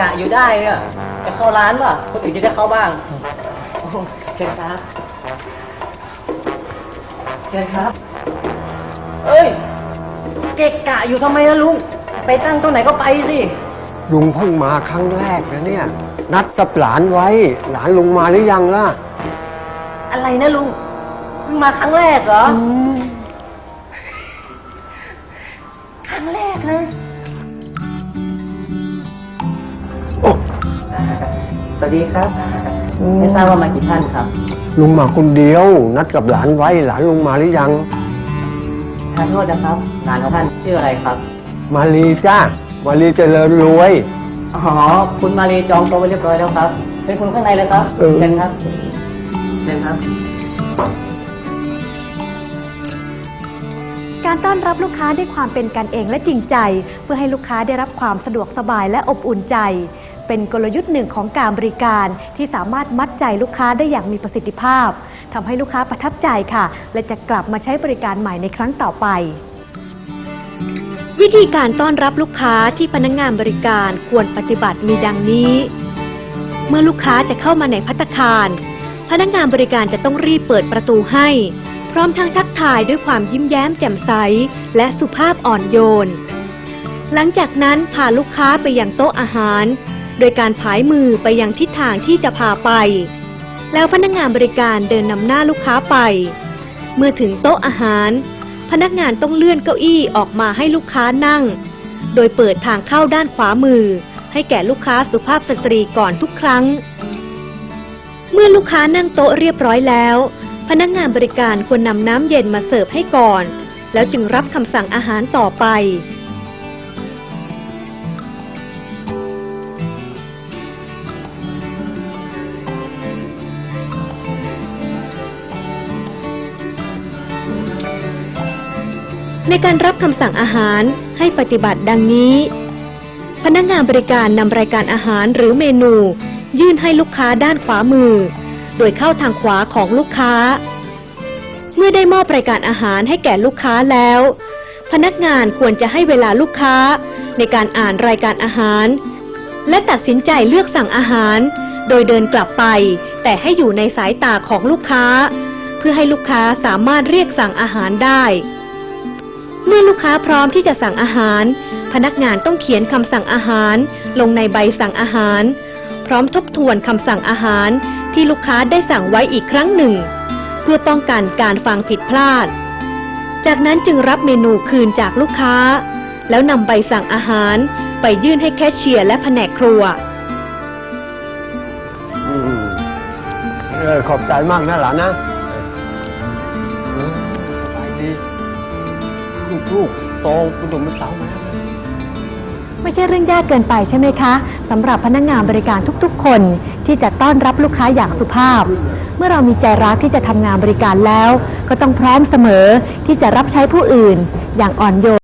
กะอยู่ได้เนี่ยจะเข้าร้านป่ะคนอื่นจะได้เข้าบ้างโอ้เชิญครับ เชิญครับ เอ้ย เกะกะอยู่ทำไมล่ะลุง ไปตั้งตรงไหนก็ไปสิลุงเพิ่งมาครั้งแรกนะเนี่ย นัดกับหลานไว้ หลานลุงมาหรือยังล่ะ อะไรนะลุงเพิ่งมาครั้งแรกเหรอ ครั้งแรกเลย สวัสดีครับ ไม่ทราบว่ามากี่ท่านครับ ลุงมาคนเดียว นัดกับหลานไว้หลานลุงมาหรือยังทานโทษนะครับงานของท่านชื่ออะไรครับ มาลีจ้ามาลีเจริญรวย อ๋อ คุณมารีจองโต๊ะไว้เรียบร้อยแล้วครับ เป็นคุณข้างในเลยครับเออ เชิญครับเชิญครับ การต้อนรับลูกค้าด้วยความเป็นกันเองและจริงใจ เพื่อให้ลูกค้าได้รับความสะดวกสบายและอบอุ่นใจ เป็นกลยุทธ์หนึ่งของการบริการที่สามารถมัดใจลูกค้าได้อย่างมีประสิทธิภาพทำให้ลูกค้าประทับใจค่ะ และจะกลับมาใช้บริการใหม่ในครั้งต่อไป วิธีการต้อนรับลูกค้าที่พนักงานบริการควรปฏิบัติมีดังนี้ เมื่อลูกค้าจะเข้ามาในพัตคาร พนักงานบริการจะต้องรีบเปิดประตูให้ พร้อมทั้งทักทายด้วยความยิ้มแย้มแจ่มใส และสุภาพอ่อนโยนหลังจากนั้นพาลูกค้าไปยังโต๊ะอาหาร โดยการผายมือไปยังทิศทางที่จะพาไป แล้วพนักงานบริการเดินนำหน้าลูกค้าไป เมื่อถึงโต๊ะอาหาร พนักงานต้องเลื่อนเก้าอี้ออกมาให้ลูกค้านั่ง โดยเปิดทางเข้าด้านขวามือ ให้แก่ลูกค้าสุภาพสตรีก่อนทุกครั้ง เมื่อลูกค้านั่งโต๊ะเรียบร้อยแล้ว พนักงานบริการควรนำน้ำเย็นมาเสิร์ฟให้ก่อน แล้วจึงรับคำสั่งอาหารต่อไป ในการรับคำสั่งอาหารให้ปฏิบัติดังนี้ พนักงานบริการนำรายการอาหารหรือเมนู ยื่นให้ลูกค้าด้านขวามือ โดยเข้าทางขวาของลูกค้า เมื่อได้มอบรายการอาหารให้แก่ลูกค้าแล้ว พนักงานควรจะให้เวลาลูกค้า ในการอ่านรายการอาหาร และตัดสินใจเลือกสั่งอาหาร โดยเดินกลับไป แต่ให้อยู่ในสายตาของลูกค้า เพื่อให้ลูกค้าสามารถเรียกสั่งอาหารได้ เมื่อลูกค้าพร้อมที่จะสั่งอาหาร พนักงานต้องเขียนคำสั่งอาหาร ลงในใบสั่งอาหาร พร้อมทบทวนคำสั่งอาหาร ที่ลูกค้าได้สั่งไว้อีกครั้งหนึ่ง เพื่อป้องกันการฟังผิดพลาด จากนั้นจึงรับเมนูคืนจากลูกค้า แล้วนำใบสั่งอาหาร ไปยื่นให้แคชเชียร์และแผนกครัว อืมเออขอบใจมากนะหลานนะเออสบายดี ลูกๆโตเป็นหนุ่มเป็นสาวมาแล้วไม่ใช่เรื่องยากเกินไปใช่ไหมคะสำหรับพนักงานบริการทุกๆ คนที่จะต้อนรับลูกค้าอย่างสุภาพ เมื่อเรามีใจรักที่จะทำงานบริการแล้ว ก็ต้องพร้อมเสมอที่จะรับใช้ผู้อื่นอย่างอ่อนโยน